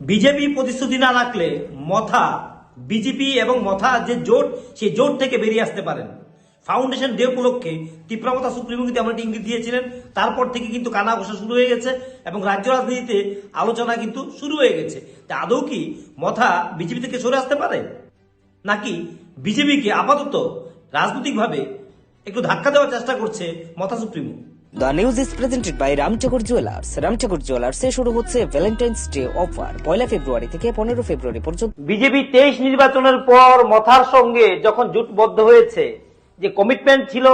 BJP প্রতিশ্রুতি না রাখলে মথা, বিজেপি এবং মথা যে জোট, সেই জোট থেকে বেরিয়ে আসতে পারেন। ফাউন্ডেশন ডে উপলক্ষে তীব্রমতা সুপ্রিমো কিন্তু আমরা একটি ইঙ্গিত দিয়েছিলেন। তারপর থেকে কিন্তু কানা ঘোষা শুরু হয়ে গেছে এবং রাজ্য রাজনীতিতে আলোচনা কিন্তু শুরু হয়ে গেছে। তা আদৌ কি মথা বিজেপি থেকে সরে আসতে পারে? নাকি বিজেপিকে আপাতত রাজনৈতিকভাবে একটু ধাক্কা দেওয়ার চেষ্টা করছে Motha supremo? The news is presented by Ramchakar jewellers Ramchakar জুয়েলার্সে শুরু হচ্ছে ভ্যালেন্টাইন্স ডে অফার পয়লা ফেব্রুয়ারি থেকে পনেরো ফেব্রুয়ারি পর্যন্ত। বিজেপি তেইশ নির্বাচনের পর মথার সঙ্গে যখন জোটবদ্ধ হয়েছে, যে কমিটমেন্ট ছিল,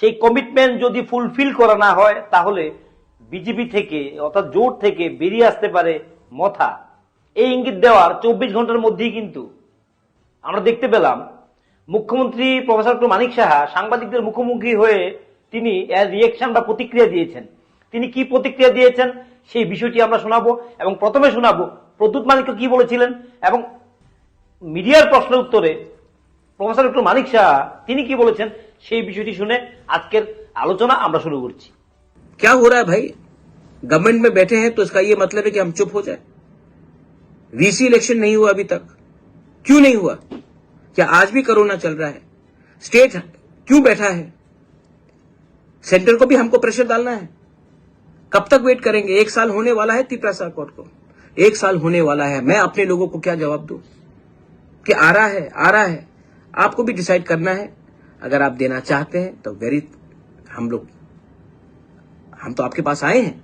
সেই কমিটমেন্ট যদি ফুলফিল করা না হয়, তাহলে বিজেপি থেকে, অর্থাৎ জোট থেকে বেরিয়ে আসতে পারে মথা। এই ইঙ্গিত দেওয়ার চব্বিশ ঘণ্টার মধ্যেই কিন্তু আমরা দেখতে পেলাম, মুখ্যমন্ত্রী প্রফেসর মানিক সাহা সাংবাদিকদের মুখোমুখি হয়ে তিনি এর রিয়েকশন বা প্রতিক্রিয়া দিয়েছেন তিনি কি প্রতিক্রিয়া দিয়েছেন সেই বিষয়টি আমরা শোনাবো এবং প্রথমে শোনাবো প্রদ্যুৎ মানিককে কি বলেছিলেন এবং মিডিয়ার প্রশ্নের উত্তরে প্রফেসর ডক্টর মানিক সাহা তিনি কি বলেছেন সেই বিষয়টি শুনে আজকের আলোচনা আমরা শুরু করছি क्या हो रहा है भाई गवर्नमेंट में बैठे हैं तो इसका ये मतलब है कि हम चुप हो जाए वीसी इलेक्शन नहीं हुआ अभी तक क्यों नहीं हुआ क्या आज भी कोरोना चल रहा है स्टेट क्यों बैठा है सेंटर को भी हमको प्रेशर डालना है। कब तक वेट करेंगे? एक साल होने वाला है तिपरासा कोर्ट को। एक साल होने वाला है। मैं अपने लोगों को क्या जवाब दूँ? कि आ रहा है, आ रहा है। आपको भी डिसाइड करना है। अगर आप देना चाहते हैं तो वेरी हम लोग, हम तो आपके पास आए हैं।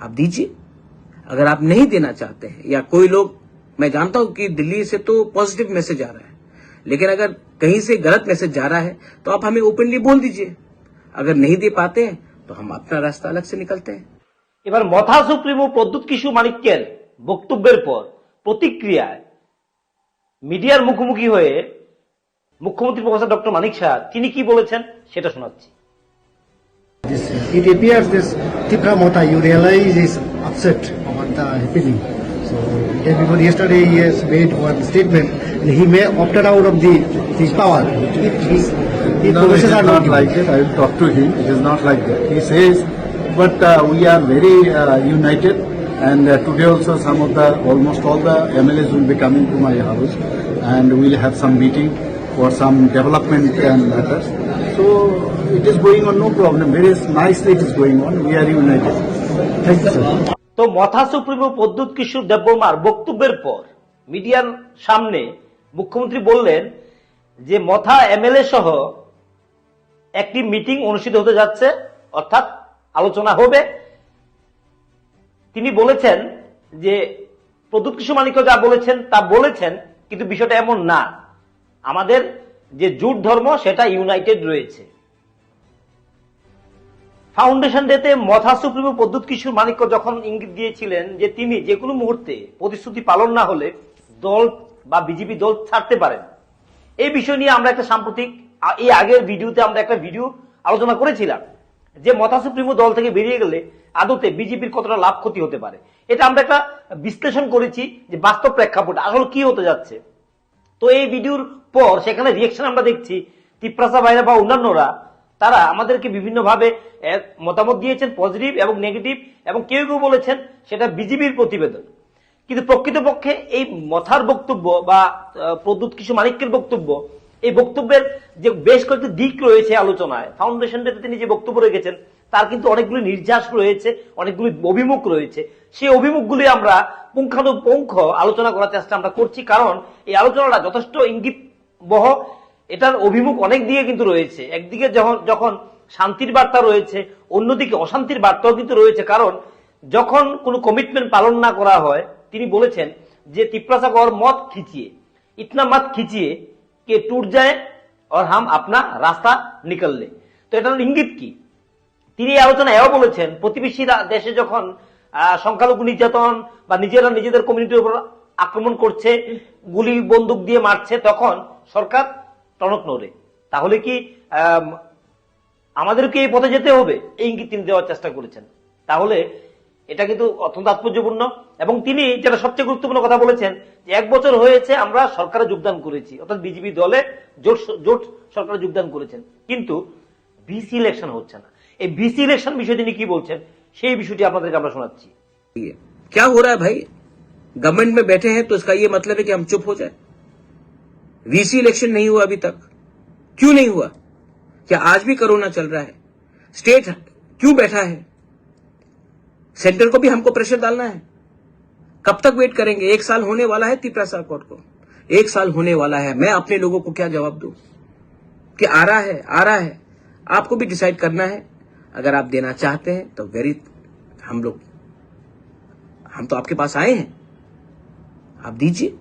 आप दीजिए। अगर आप नहीं देना चाहते हैं, या कोई लोग, मैं जानता हूँ कि दिल्ली से तो पॉजिटिव मैसेज आ रहा है। लेकिन अगर कहीं से गलत मैसेज जा रहा है तो आप हमें ओपनली बोल दीजिए। अगर नहीं दे पाते हैं तो हम अपना रास्ता अलग से निकलते हैं এবার মথা সুপ্রিমো প্রদ্যুৎ কিশু মানিক্যের বক্তব্যের পর প্রতিক্রিয়ায় মিডিয়ার মুখোমুখি হয়ে মুখ্যমন্ত্রী প্রফেসর ডক্টর মানিক শাহ তিনি কি বলেছেন সেটা শোনাচ্ছি This, it appears this Tipra Mota, you realize is upset about the happening. So day before yesterday he has made one statement and he may opted out of the his power. His, his No, it is not like that. I will talk to him. It is not like that. He says, but uh, we are very uh, united and uh, today also some of the, almost all the MLAs will be coming to my house and we will have some meeting for some development and matters. So it is going on, no problem. Very nicely it is going on. We are united. Thank you, sir. তো মথা supremo Pradyut কিশোর দেববর্মার বক্তব্যের পর মিডিয়ার সামনে মুখ্যমন্ত্রী বললেন যে মথা MLA সহ একটি মিটিং অনুষ্ঠিত হতে যাচ্ছে, অর্থাৎ আলোচনা হবে। তিনি বলেছেন যে, প্রদ্যুৎ কিশোর মানিক্য যা বলেছেন, তা বলেছেন, কিন্তু বিষয়টা এমন না। আমাদের যে জুট ধর্ম, সেটা ইউনাইটেড রয়েছে। ফাউন্ডেশন ডেতে মথা সুপ্রিমো প্রদ্যুৎ কিশোর মানিক্য যখন ইঙ্গিত দিয়েছিলেন যে তিনি যে কোনো মুহূর্তে প্রতিশ্রুতি পালন না হলে দল বা বিজেপি দল ছাড়তে পারেন। এই বিষয় নিয়ে আমরা একটা সাম্প্রতিক এই আগের ভিডিওতে আমরা একটা ভিডিও আলোচনা করেছিলাম যে মথা সুপ্রিমো দল থেকে বেরিয়ে গেলে আদতে বিজেপির কতটা লাভ ক্ষতি হতে পারে। এটা আমরা একটা বিশ্লেষণ করেছি যে বাস্তব প্রেক্ষাপট আসলে কি হতে যাচ্ছে। তো এই ভিডিওর পর সেখানে রিয়েকশন আমরা দেখছি, তিপ্রাসা ভাইরা বা অন্যান্যরা, তারা আমাদেরকে বিভিন্নভাবে মতামত দিয়েছেন পজিটিভ এবং নেগেটিভ এবং কেউ কেউ বলেছেন সেটা বিজেপির প্রতিবেদন। কিন্তু প্রকৃতপক্ষে এই মথার বক্তব্য বা প্রদ্যুৎ কিশোর মানিক্যের বক্তব্য, এই বক্তব্যের যে বেশ কয়েকটি দিক রয়েছে আলোচনায় ফাউন্ডেশন ডেতে তিনি যে বক্তব্য রেখেছেন, তার কিন্তু অনেকগুলি নির্যাস রয়েছে, অনেকগুলি অভিমুখ রয়েছে। সেই অভিমুখগুলি আমরা পুঙ্খানুপুঙ্খ আলোচনা করার চেষ্টা আমরা করছি, কারণ এই আলোচনাটা যথেষ্ট ইঙ্গিত বহ এটার অভিমুখ অনেক দিকে কিন্তু রয়েছে। একদিকে যখন যখন শান্তির বার্তা রয়েছে, অন্যদিকে অশান্তির বার্তাও কিন্তু রয়েছে, কারণ যখন কোনো কমিটমেন্ট পালন না করা হয় তিনি বলেছেন যে তিপ্রাসা কর মত খিচিয়ে, ইতনা মত খিচিয়ে কে টুট যায় আর হাম আপনা রাস্তা নিকললে। তো এটার ইঙ্গিত কি? তিনি আলোচনা এও বলেছেন, প্রতিবেশী দেশে যখন সংখ্যালঘু নির্যাতন বা নিজেরা নিজেদের কমিউনিটির উপর আক্রমণ করছে, গুলি বন্দুক দিয়ে মারছে, তখন সরকার টনক নড়ে। তাহলে কি আমাদেরকে এই পথে যেতে হবে? এই ইঙ্গিত তিনি দেওয়ার চেষ্টা করেছেন। তাহলে এটা কিন্তু অত্যন্ত তাৎপর্যপূর্ণ এবং তিনি যেটা সবচেয়ে গুরুত্বপূর্ণ কথা বলেছেন যে এক বছর হয়েছে আমরা সরকারে যোগদান করেছি অর্থাৎ বিজেপি দলে জোট জোট সরকারে যোগদান করেছেন কিন্তু বিসি ইলেকশন হচ্ছে না এই বিসি ইলেকশন বিষয়ে তিনি কি বলছেন সেই বিষয়টি আপনাদেরকে আমরা শোনাচ্ছি ये क्या हो रहा है भाई गवर्नमेंट में बैठे हैं तो इसका ये मतलब है कि हम चुप हो जाए वीसी इलेक्शन नहीं हुआ अभी तक क्यों नहीं हुआ क्या आज भी कोरोना चल रहा है स्टेट क्यों बैठा है सेंटर को भी हमको प्रेशर डालना है। कब तक वेट करेंगे? एक साल होने वाला है तिपरासा कोर्ट को। एक साल होने वाला है। मैं अपने लोगों को क्या जवाब दूँ? कि आ रहा है, आ रहा है। आपको भी डिसाइड करना है। अगर आप देना चाहते हैं तो वेरी हम लोग, हम तो आपके पास आए हैं। आप दीजिए।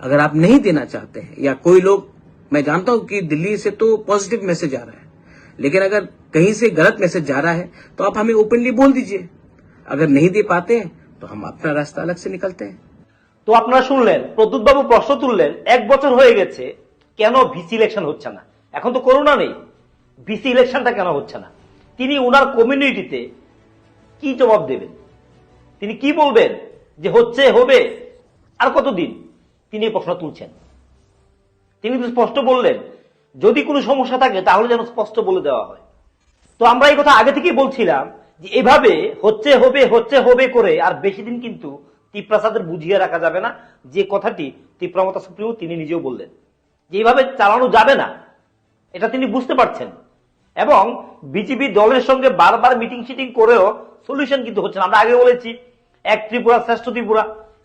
अगर आप नहीं देना चाहते हैं, या कोई लोग, मैं जानता हूँ कि दिल्ली से तो पॉजिटिव मैसेज आ रहा है। लेकिन अगर कहीं से गलत मैसेज जा रहा है तो आप हमें ओपनली बोल दीजिए। अगर नहीं दे पाते हैं तो हम अपना रास्ता अलग से निकलते हैं তো আপনারা শুনলেন প্রদ্যুৎ বাবু প্রশ্ন তুললেন এক বছর হয়ে গেছে কেন ভিসি ইলেকশন হচ্ছে না এখন তো করোনা নেই ভিসি ইলেকশনটা কেন হচ্ছে না তিনি উনার কমিউনিটিতে কি জবাব দেবেন তিনি কি বলবেন যে হচ্ছে হবে আর কতদিন তিনি এই প্রশ্ন তুলছেন তিনি তো স্পষ্ট বললেন যদি কোনো সমস্যা থাকে তাহলে যেন স্পষ্ট বলে দেওয়া হয় তো আমরা এই কথা আগে থেকেই বলছিলাম যে এভাবে হচ্ছে হবে হচ্ছে হবে করে আর বেশি দিন কিন্তু তিপ্রাসাদের বুঝিয়ে রাখা যাবে না। যে কথাটি তিপ্রামতা সুপ্রিমো তিনি নিজেও বললেন, যে এইভাবে চালানো যাবে না। এটা তিনি বুঝতে পারছেন। এবং বিজেপি দলের সঙ্গে বারবার মিটিং শিটিং করেও সলিউশন কিন্তু হচ্ছে না। আমরা আগে বলেছি, এক ত্রিপুরা শ্রেষ্ঠ ত্রিপুরা,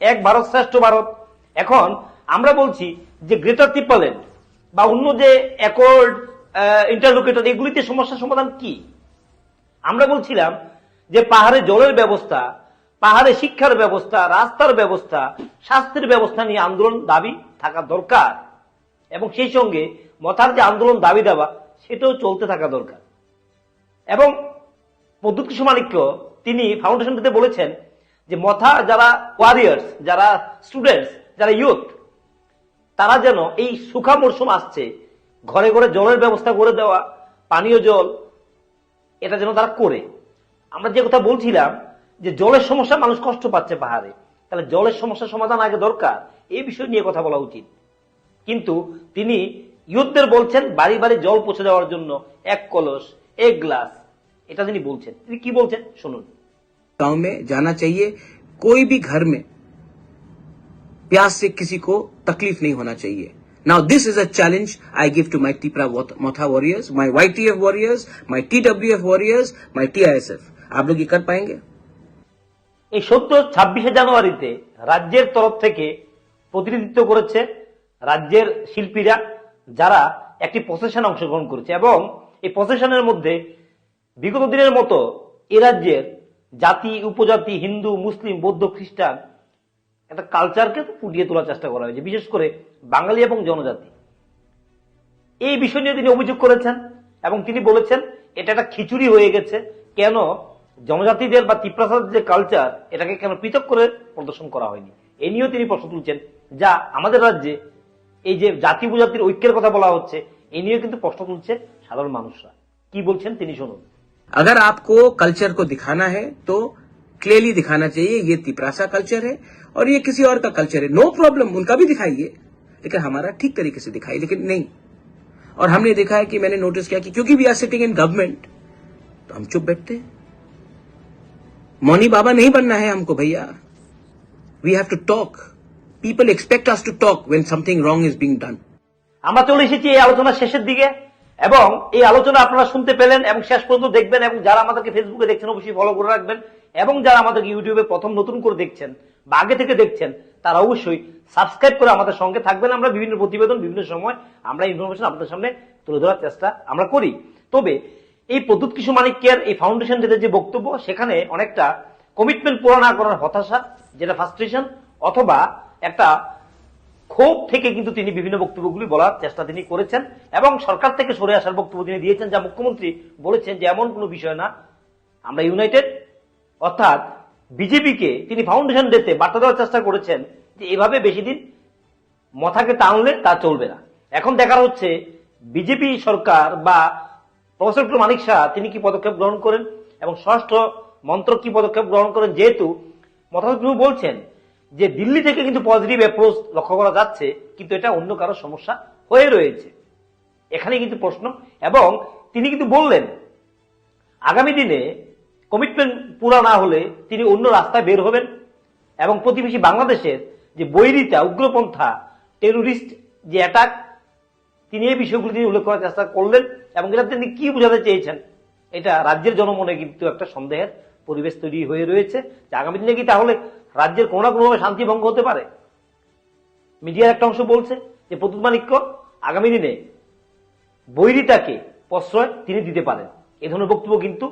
এক ভারত শ্রেষ্ঠ ভারত। এখন আমরা বলছি যে গ্রেটার ত্রিপালেন্ড বা অন্য যে অ্যাকর্ড ইন্টারলোকেটর এগুলিতে সমস্যার সমাধান কি? আমরা বলছিলাম যে পাহাড়ে জলের ব্যবস্থা, পাহাড়ে শিক্ষার ব্যবস্থা, রাস্তার ব্যবস্থা স্বাস্থ্যের ব্যবস্থা নিয়ে আন্দোলন দাবি থাকা দরকার। এবং সেই সঙ্গে মথার যে আন্দোলন দাবি দেওয়া, সেটাও চলতে থাকা দরকার। এবং প্রদ্যুৎ কিশোর মানিক্য তিনি ফাউন্ডেশনটিতে বলেছেন যে মথা যারা ওয়ারিয়ার্স যারা স্টুডেন্টস যারা ইউথ তারা যেন এই সুখা মরশুম আসছে, ঘরে ঘরে জলের ব্যবস্থা করে দেওয়া, পানীয় জল এটা যেন তারা করে আমরা যে কথা বলছিলাম যে জলের সমস্যা মানুষ কষ্ট পাচ্ছে পাহাড়ে তাহলে জলের সমস্যার সমাধান আগে দরকার এই বিষয় নিয়ে কথা বলা উচিত কিন্তু তিনি ইউথদের বলছেন বাড়ি বাড়ি জল পৌঁছে দেওয়ার জন্য এক কলস এক গ্লাস এটা তিনি বলছেন তিনি কি বলছেন শুনুন गांव में जाना चाहिए कोई भी घर में प्यास से किसी को तकलीफ नहीं होना चाहिए now this is a challenge I give to my Tipra Motha warriors my Y T F warriors my T W F warriors my T I S F आप लोग ये कर पाएंगे এই সদ্য ছাব্বিশে জানুয়ারিতে রাজ্যের তরফ থেকে প্রতিনিধিত্ব করেছে রাজ্যের শিল্পীরা যারা একটি প্রসেশন অংশগ্রহণ করেছে এবং এই প্রসেশনের মধ্যে বিগত দিনের মতো এ রাজ্যের জাতি উপজাতি হিন্দু মুসলিম বৌদ্ধ খ্রিস্টান একটা কালচারকে ফুটিয়ে তোলার চেষ্টা করা হয়েছে বিশেষ করে বাঙালি এবং জনজাতি এই বিষয় নিয়ে তিনি অভিযোগ করেছেন এবং তিনি বলেছেন এটা একটা খিচুড়ি হয়ে গেছে কেন জনজাতিদের বা তিপ্রাসাদের যে কালচার এটাকে কেন পৃথক করে প্রদর্শন করা হয়নি এ নিয়েও তিনি প্রশ্ন তুলছেন যা আমাদের রাজ্যে এই যে জাতি উপজাতির ঐক্যের কথা বলা হচ্ছে এ নিয়েও কিন্তু প্রশ্ন তুলছে সাধারণ মানুষরা কি বলছেন তিনি শুনুন अगर आपको कल्चर को दिखाना है तो क्लियरली दिखाना चाहिए ये तिपरासा कल्चर है और ये किसी और का कल्चर है नो प्रॉब्लम उनका भी दिखाइए लेकिन हमारा ठीक तरीके से दिखाइए लेकिन नहीं और हमने देखा है कि मैंने नोटिस किया कि क्योंकि we are sitting in government तो हम चुप बैठते हैं मौनी बाबा नहीं बनना है हमको भैया we have to talk people expect us to talk when something wrong is being done আমরা চলে এসেছি এই আলোচনার শেষের দিকে এবং এই আলোচনা আপনারা শুনতে পেলেন এবং শেষ পর্যন্ত দেখবেন এবং যারা আমাদেরকে ফেসবুকে দেখছেন অবশ্যই ফলো করে রাখবেন এবং যারা আমাদেরকে ইউটিউবে প্রথম নতুন করে দেখছেন বা আগে থেকে দেখছেন, তারা অবশ্যই সাবস্ক্রাইব করে আমাদের সঙ্গে থাকবেন। আমরা বিভিন্ন প্রতিবেদন, বিভিন্ন সময় আমরা ইনফরমেশন আপনাদের সামনে তুলে ধরার চেষ্টা আমরা করি। তবে এই প্রদ্যুৎ কিশোর মানিক্যের এই ফাউন্ডেশন যেটা যে বক্তব্য, সেখানে অনেকটা কমিটমেন্ট পুরো না করার হতাশা, যেটা ফার্স্ট্রেশন অথবা একটা ক্ষোভ থেকে কিন্তু তিনি বিভিন্ন বক্তব্যগুলি বলার চেষ্টা তিনি করেছেন এবং সরকার থেকে সরে আসার বক্তব্য তিনি দিয়েছেন, যা মুখ্যমন্ত্রী বলেছেন যে এমন কোনো বিষয় না। আমরা ইউনাইটেড অর্থাৎ বিজেপিকে তিনি ফাউন্ডেশন ডেতে বার্তা দেওয়ার চেষ্টা করেছেন যে এভাবে বেশি দিন মথাকে টানলে তা চলবে না। এখন দেখার হচ্ছে বিজেপি সরকার বা প্রফেসর মানিক শাহ, তিনি কি পদক্ষেপ গ্রহণ করেন এবং ষষ্ঠ মন্ত্রক কি পদক্ষেপ গ্রহণ করেন? যেহেতু মথাপ্রভু বলছেন যে দিল্লি থেকে কিন্তু পজিটিভ অ্যাপ্রোচ লক্ষ্য করা যাচ্ছে, কিন্তু এটা অন্য কারও সমস্যা হয়ে রয়েছে। এখানে কিন্তু প্রশ্ন। এবং তিনি কিন্তু বললেন, আগামী দিনে কমিটমেন্ট পুরা না হলে তিনি অন্য রাস্তায় বের হবেন। এবং প্রতিবেশী বাংলাদেশের যে বৈরিতা, উগ্রপন্থা টেরোরিস্ট যে অ্যাটাক তিনি এই বিষয়গুলি তিনি উল্লেখ করার চেষ্টা করলেন এবং এটা তিনি কি বোঝাতে চেয়েছেন, এটা রাজ্যের জনমনে কিন্তু একটা সন্দেহের পরিবেশ তৈরি হয়ে রয়েছে যে আগামী দিনে কি তাহলে রাজ্যের কোনো না কোনোভাবে শান্তি ভঙ্গ হতে পারে? মিডিয়ার একটা অংশ বলছে যে প্রদ্যুৎ মানিক্য আগামী দিনে বৈরিতাকে প্রশ্রয় তিনি দিতে পারেন। এ ধরনের বক্তব্য কিন্তু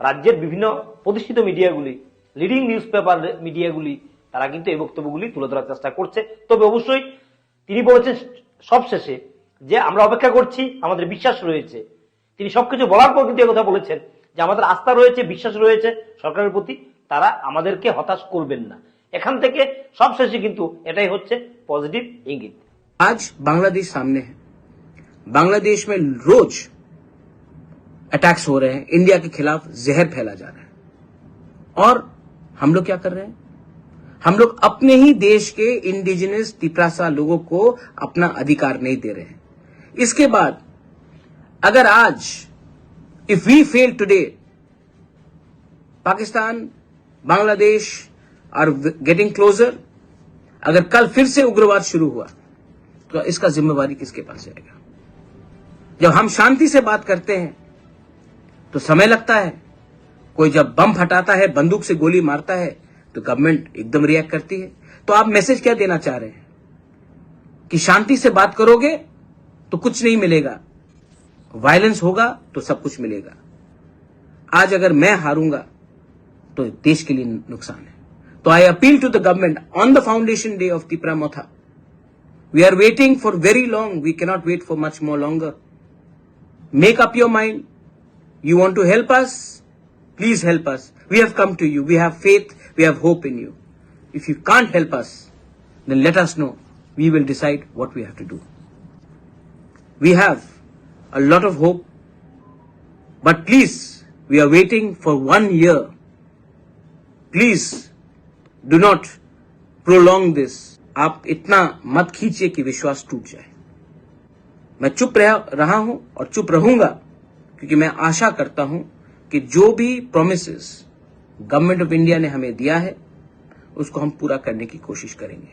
রাজ্যের বিভিন্ন প্রতিষ্ঠিত মিডিয়াগুলি লিডিং নিউজ পেপার মিডিয়াগুলি তারা কিন্তু এই বক্তব্যগুলি তুলে ধরার চেষ্টা করছে তবে অবশ্যই তিনি বলেছেন সবশেষে যে আমরা অপেক্ষা করছি আমাদের বিশ্বাস রয়েছে তিনি সবকিছু বলার পর কিন্তু কথা বলেছেন যে আমাদের আস্থা রয়েছে বিশ্বাস রয়েছে সরকারের প্রতি তারা আমাদেরকে হতাশ করবেন না এখান থেকে সবশেষে কিন্তু এটাই হচ্ছে পজিটিভ ইঙ্গিত आज बांग्लादेश सामने है बांग्लादेश में रोज अटैक्स हो रहे हैं इंडिया के खिलाफ जहर फैला जा रहा है। और हम लोग क्या कर रहे हैं? हम लोग अपने ही देश के इंडिजिनस तिपरासा लोगों को अपना अधिकार नहीं दे रहे हैं। इसके बाद, अगर आज if we fail today Pakistan, Bangladesh are getting closer अगर कल फिर से उग्रवाद शुरू हुआ तो इसका जिम्मेवारी किसके पास जाएगा? जब हम शांति से बात करते हैं तो समय लगता है। कोई जब बम फटाता है, बंदूक से गोली मारता है तो गवर्नमेंट एकदम रिएक्ट करती है। तो आप मैसेज क्या देना चाह रहे हैं? कि शांति से बात करोगे तो कुछ नहीं मिलेगा। वायलेंस होगा तो सब कुछ मिलेगा। आज अगर मैं हारूँगा तो देश के लिए नुकसान है। तो I appeal to the government on the foundation day of Tipra Motha we are waiting for very long we cannot wait for much more longer make up your mind. You want to help us? Please help us. We have come to you. We have faith. We have hope in you. If you can't help us, then let us know. We will decide what we have to do. We have a lot of hope. But please, we are waiting for one year. Please, do not prolong this. आप इतना मत खींचिए कि विश्वास टूट जाए मैं चुप रह, रहा हूं और चुप रहूंगा क्योंकि मैं आशा करता हूँ कि जो भी प्रोमिस गवर्नमेंट ऑफ़ इंडिया ने हमें दिया है, उसको हम पूरा करने की कोशिश करेंगे।